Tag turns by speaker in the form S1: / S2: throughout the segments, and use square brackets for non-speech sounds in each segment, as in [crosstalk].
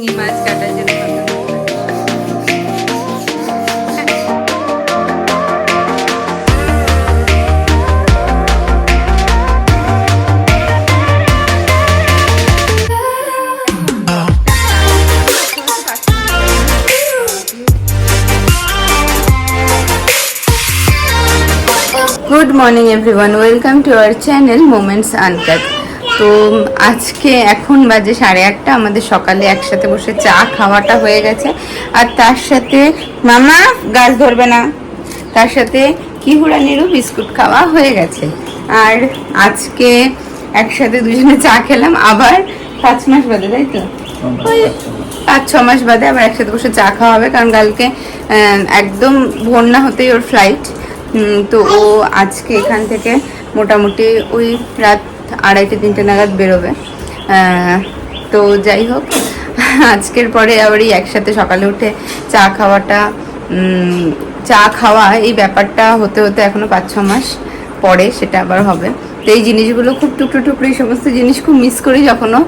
S1: শিঙি মাছ কাটার জন্য good morning everyone welcome to our channel moments uncut তো আজকে এখন বাজে সাড়ে আটটা, আমাদের সকালে একসাথে বসে চা খাওয়াটা হয়ে গেছে। আর তার সাথে মামা গাছ ধরবে না। তার সাথে কিহুড়ানিরও বিস্কুট খাওয়া হয়ে গেছে। আর আজকে একসাথে দুজনে চা খেলাম, আবার পাঁচ মাস বাদে, তাই তো? ওই পাঁচ, ছ মাস বাদে আবার একসাথে বসে চা খাওয়া হবে, কারণ কালকে একদম ভোর না হতেই ওর ফ্লাইট তো ও আজকে এখান থেকে মোটামুটি ওই রাত আড়াইটে, তিনটে নাগাদ বেরোবে। তো যাই হোক, আজকের পরে আবার এই একসাথে সকালে উঠে চা খাওয়াটা চা খাওয়া এই ব্যাপারটা হতে হতে এখনও পাঁচ, ছ মাস পরে সেটা আবার হবে। তো এই জিনিসগুলো খুব টুকরো টুকরো, এই সমস্ত জিনিস খুব মিস করি যখনও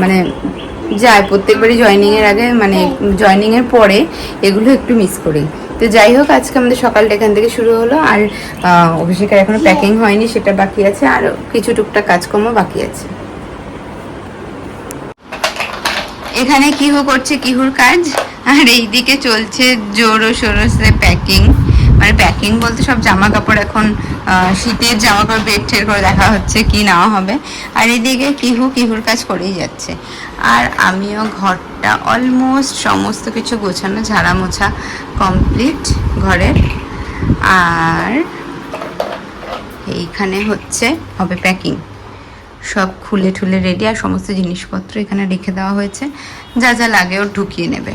S1: মানে যায় প্রত্যেকবারই জয়নিং এর আগে মানে জয়নিং এর পরে এগুলো একটু মিস করি। তো যাই হোক আজকে আমাদের সকালটা এখান থেকে শুরু হলো। আর অভিষেকের এখনও প্যাকিং হয়নি সেটা বাকি আছে। আর কিছু টুকটাক কাজকর্ম বাকি আছে। এখানে কিহু করছে কিহুর কাজ? আর এইদিকে চলছে জোরো সোরসে প্যাকিং মানে প্যাকিং বলতে সব জামা কাপড় এখন শীতের জামা কাপড় বেড ঠের করে দেখা হচ্ছে কি নেওয়া হবে। আর এদিকে কিহু কিহুর কাজ করেই যাচ্ছে। আর আমিও ঘরটা অলমোস্ট সমস্ত কিছু গোছানো ঝাড়া মোছা কমপ্লিট ঘরের। আর এইখানে হচ্ছে হবে প্যাকিং সব খুলে ঠুলে রেডি আর সমস্ত জিনিসপত্র এখানে রেখে দেওয়া হয়েছে। যা যা লাগে ওর ঢুকিয়ে নেবে।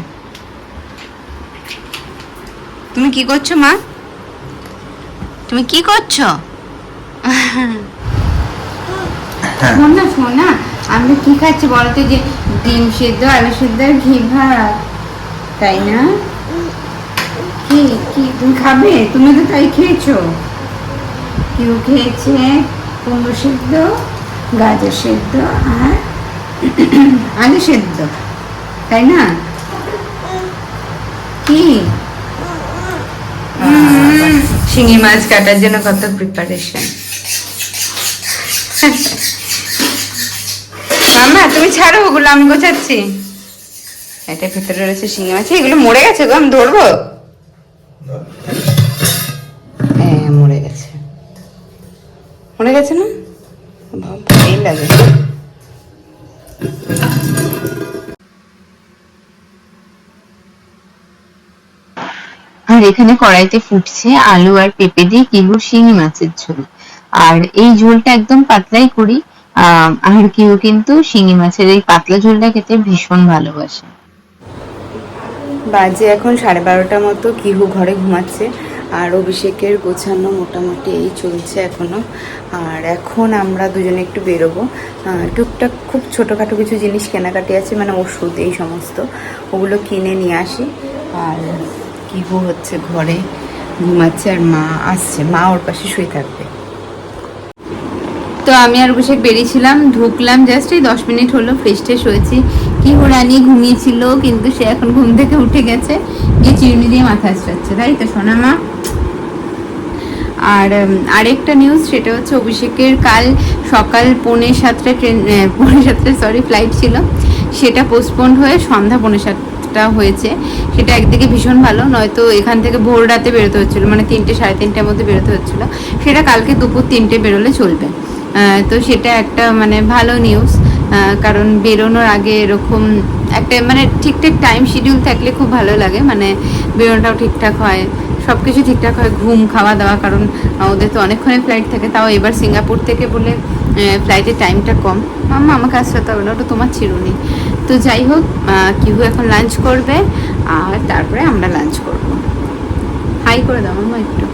S1: তুমি কি করছ মা? তুমি কি করছ? শোন না শোন না। আমরা কি খাচ্ছি বলো তো যে ডিম সেদ্ধ আলু সেদ্ধ আর ঘি ভাত। তাই না? কি কি তুমি খাবে? তুমি তো তাই খেয়েছো। কেউ খেয়েছে কুমড়ো সেদ্ধ গাজর সেদ্ধ আর আলু সেদ্ধ। তাই না? কি? উম, শিঙি মাছ কাটার জন্য কত প্রিপারেশন মামা তুমি ছাড়ো, ওগুলো আমি গোছাচ্ছি। এটা ভেতরে রয়েছে শিঙি মাছ। এগুলো মরে গেছে গো, আমি ধরবো? হ্যাঁ মরে গেছে। মরে গেছে না? ভয়ই লাগে। আর এখানে কড়াইতে ফুটছে আলু আর পেঁপে দিয়ে কিহুর শিঙি মাছের ঝোল। আর এই ঝোলটা একদম পাতলাই করি আর কিহু কিন্তু শিঙি মাছের এই পাতলা ঝোলটা খেতে ভীষণ ভালোবাসে। বাজে এখন সাড়ে বারোটা মতো, কিহু ঘরে ঘুমাচ্ছে, আর অভিষেকের গোছানো মোটামুটি এই চলছে এখনও। আর এখন আমরা দুজনে একটু বেরোবো। টুকটাক খুব ছোটোখাটো কিছু জিনিস কেনাকাটি আছে মানে ওষুধ এই সমস্ত, ওগুলো কিনে নিয়ে আসি। আর কিহু হচ্ছে ঘরে ঘুমাচ্ছে আর মা আসছে। মা ওর পাশে শুয়ে থাকবে। তো আমি আর অভিষেক বেরিয়েছিলাম, ঢুকলাম জাস্ট এই দশ মিনিট হলো ফ্রেশ ট্রেশ হয়েছি। কি রানি ঘুমিয়েছিল, কিন্তু সে এখন ঘুম থেকে উঠে গেছে। গিয়ে চিরুনি দিয়ে মাথা আঁচড়াচ্ছে তাই তো সোনা মা? আর আরেকটা নিউজ সেটা হচ্ছে অভিষেকের কাল সকাল পৌনে সাতটা ট্রেন পৌনে সাতটা সরি ফ্লাইট ছিল। সেটা পোস্টপোন্ড হয়ে সন্ধ্যা পৌনে সাতটা হয়েছে, সেটা একদিকে ভীষণ ভালো, নয়তো এখান থেকে ভোর রাতে বেরোতে হচ্ছিল মানে তিনটে, সাড়ে তিনটের মধ্যে বেরোতে হচ্ছিল। সেটা কালকে দুপুর তিনটে বেরোলে চলবে। তো সেটা একটা মানে ভালো নিউজ কারণ বেরোনোর আগে এরকম একটা মানে ঠিকঠাক টাইম শিডিউল থাকলে খুব ভালো লাগে মানে বেরোনোটাও ঠিকঠাক হয় সব কিছু ঠিকঠাক হয়, ঘুম খাওয়া দাওয়া কারণ ওদের তো অনেকক্ষণে ফ্লাইট থাকে, তাও এবার সিঙ্গাপুর থেকে বলে ফ্লাইটের টাইমটা কম। মাম্মা, আমাকে আসতে হবে না ওটা তোমার চিরুনি। তো যাই হোক কিহু এখন লাঞ্চ করবে আর তারপরে আমরা লাঞ্চ করব। হাই করে দাও মাম্মা একটু।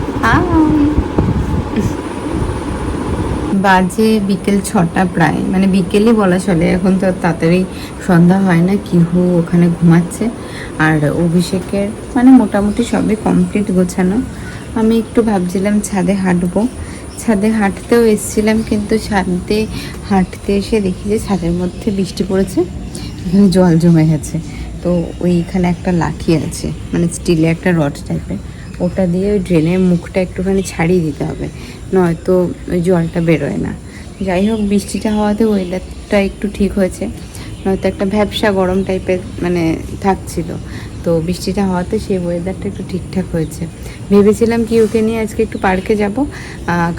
S1: বাজে বিকেল ছটা প্রায়। মানে বিকেলই বলা চলে, এখন তো তাড়াতাড়ি সন্ধ্যা হয় না, কিহু ওখানে ঘুমাচ্ছে। আর অভিষেকের মানে মোটামুটি সবই কমপ্লিট গোছানো। আমি একটু ভাবছিলাম ছাদে হাঁটবো। ছাদে হাঁটতেও এসেছিলাম, কিন্তু ছাদে হাঁটতে এসে দেখি যে ছাদের মধ্যে বৃষ্টি পড়েছে। এখানে জল জমে গেছে। তো ওইখানে একটা লাঠি আছে মানে স্টিলে একটা রড টাইপের ওটা দিয়ে ওই ড্রেনের মুখটা একটুখানি ছাড়িয়ে দিতে হবে, নয়তো ওই জলটা বেরোয় না। যাই হোক, বৃষ্টিটা হওয়াতে ওয়েদারটা একটু ঠিক হয়েছে, নয়তো একটা ভ্যাবসা গরম টাইপের মানে থাকছিল। তো বৃষ্টিটা হওয়াতে সেই ওয়েদারটা একটু ঠিকঠাক হয়েছে। ভেবেছিলাম কি ওকে নিয়ে আজকে একটু পার্কে যাব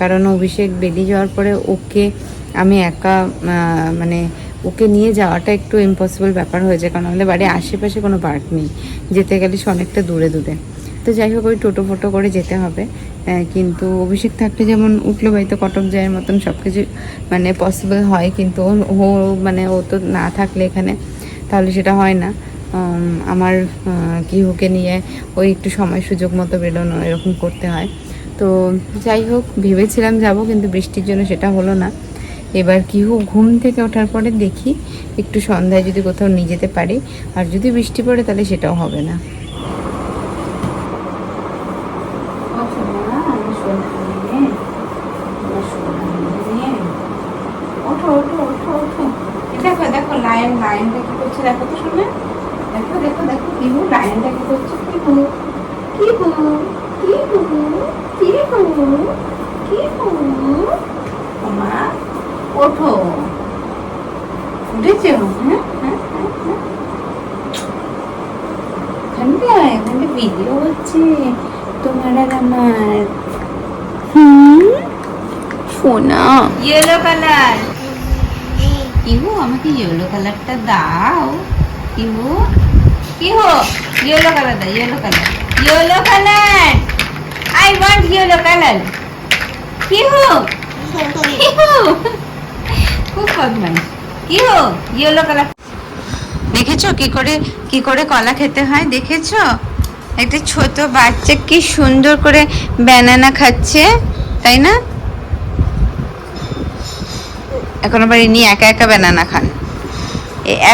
S1: কারণ অভিষেক বেরিয়ে যাওয়ার পরে ওকে আমি একা মানে ওকে নিয়ে যাওয়াটা একটু ইম্পসিবল ব্যাপার হয়েছে কারণ আমাদের বাড়ির আশেপাশে কোনো পার্ক নেই। যেতে গেলে সে অনেকটা দূরে দূরে। তো যাই হোক, ওই টোটো ফোটো করে যেতে হবে। কিন্তু অভিষেক থাকলে যেমন উঠল বাড়িতে কটক যাওয়ার মতন সব কিছু মানে পসিবল হয়, কিন্তু ও- মানে ও তো না থাকলে এখানে তাহলে সেটা হয় না। আমার গৃহকে নিয়ে ওই একটু সময় সুযোগ মতো বেরোনো এরকম করতে হয়। তো যাই হোক, ভেবেছিলাম যাব, কিন্তু বৃষ্টির জন্য সেটা হলো না। এবার কি হোক ঘুম থেকে ওঠার পরে দেখি একটু সন্ধ্যায় যদি কোথাও নিয়ে যেতে পারি। আর যদি বৃষ্টি পড়ে তাহলে সেটাও হবে না ওঠো ওঠো ওঠো ওঠো দেখো দেখো লায়ন লায়নটা কি করছে দেখো তো শুনে দেখো দেখো দেখো কি হু লায়নটা কি করছে কি হু কি হু কি হু কি হু কি হু মা ওঠো উঠেছে এখানটা ভিডিও হচ্ছে তোমার আর আমার সোনা ইয়েলো কালার ইহু আমাকে ইয়েলো কালারটা দাও ইহু ইহু ইয়েলো কালার দাও yellow colour yellow colour I want yellow colour ইহু ইহু খুব বদমাইশ। ইহু ইয়েলো কালার দেখেছ কি করে কি করে কলা খেতে হয়? দেখেছ? একটা ছোট বাচ্চা কি সুন্দর করে ব্যানানা খাচ্ছে তাই না? এখন আবার ইনি একা একা ব্যানানা খান।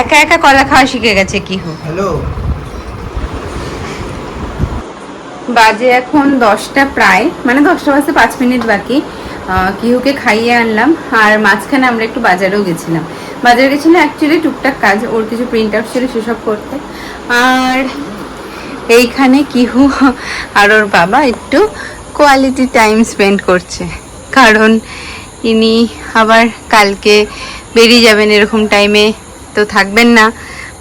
S1: একা একা কলা খাওয়া শিখে গেছে কি হোক।
S2: হ্যালো।
S1: বাজে এখন দশটা প্রায় মানে দশটা বাজতে পাঁচ মিনিট বাকি। কিহুকে খাইয়ে আনলাম। আর মাঝখানে আমরা একটু বাজারেও গেছিলাম। বাজারে গেছিলাম অ্যাকচুয়ালি টুকটাক কাজ, ওর কিছু প্রিন্ট আউট ছিল সেসব করতে। আর এইখানে কিহু আর ওর বাবা একটু কোয়ালিটি টাইম স্পেন্ড করছে। কারণ ইনি আবার কালকে বেরিয়ে যাবেন এরকম টাইমে তো থাকবেন না,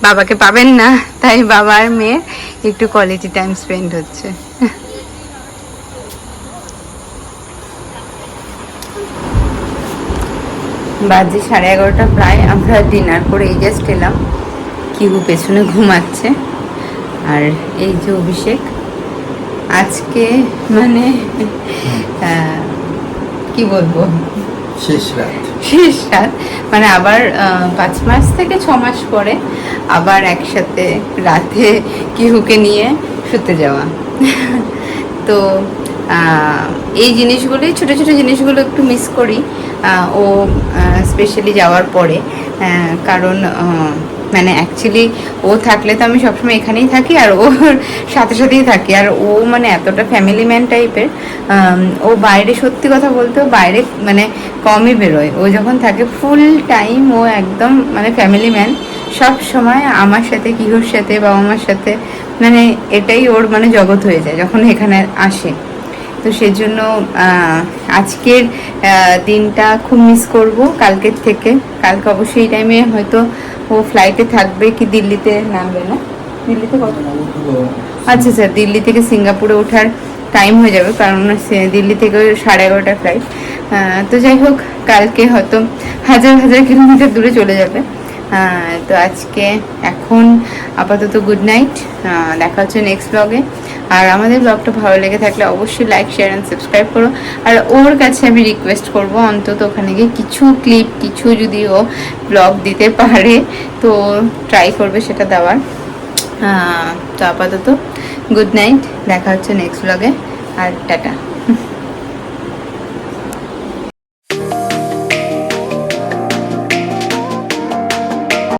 S1: বাবাকে পাবেন না, তাই বাবার মেয়ে একটু কোয়ালিটি টাইম স্পেন্ড হচ্ছে। বাজে সাড়ে এগারোটা প্রায় আমরা ডিনার করে এই জাস্ট এলাম। কিহু পেছনে ঘুমাচ্ছে। আর এই যে অভিষেক আজকে মানে কি বলব?
S2: শেষ রাত।
S1: শেষ রাত। মানে আবার পাঁচ মাস থেকে ছ মাস পরে আবার একসাথে রাতে কিহুকে নিয়ে শুতে যাওয়া। তো এই জিনিসগুলোই ছোট ছোট জিনিসগুলো একটু মিস করি ও স্পেশালি যাওয়ার পরে কারণ মানে অ্যাকচুয়ালি ও থাকলে তো আমি সবসময় এখানেই থাকি আর ওর [laughs] সাথে সাথেই থাকি। আর ও মানে এতটা ফ্যামিলি ম্যান টাইপের ও বাইরে, সত্যি কথা বলতে ও বাইরে মানে কমই বেরোয়। ও যখন থাকে ফুল টাইম ও একদম মানে ফ্যামিলি ম্যান সব সময় আমার সাথে, কিহোর সাথে বাবা মার সাথে মানে এটাই ওর মানে জগৎ হয়ে যায় যখন এখানে আসে। তো সেজন্য আজকের দিনটা খুব মিস করব কালকের থেকে। কালকে অবশ্যই এই টাইমে হয়তো ও ফ্লাইটে থাকবে কি দিল্লিতে নামবে না। দিল্লিতে কত? আচ্ছা স্যার দিল্লি থেকে সিঙ্গাপুরে ওঠার টাইম হয়ে যাবে, কারণ দিল্লি থেকে সাড়ে এগারোটা ফ্লাইট তো যাই হোক, কালকে হয়তো হাজার হাজার কিলোমিটার দূরে চলে যাবে। তো আজকে এখন আপাতত গুড নাইট দেখা হচ্ছে নেক্সট ব্লগে আর আমাদের ব্লগটা ভালো লেগে থাকলে অবশ্যই লাইক শেয়ার অ্যান্ড সাবস্ক্রাইব করো। আর ওর কাছে আমি রিকোয়েস্ট করব অন্তত ওখানে গিয়ে কিছু ক্লিপ কিছু যদি ও ব্লগ দিতে পারে, তো ট্রাই করবে সেটা দেওয়ার। তো আপাতত গুড নাইট দেখা হচ্ছে নেক্সট ব্লগে আর টাটা।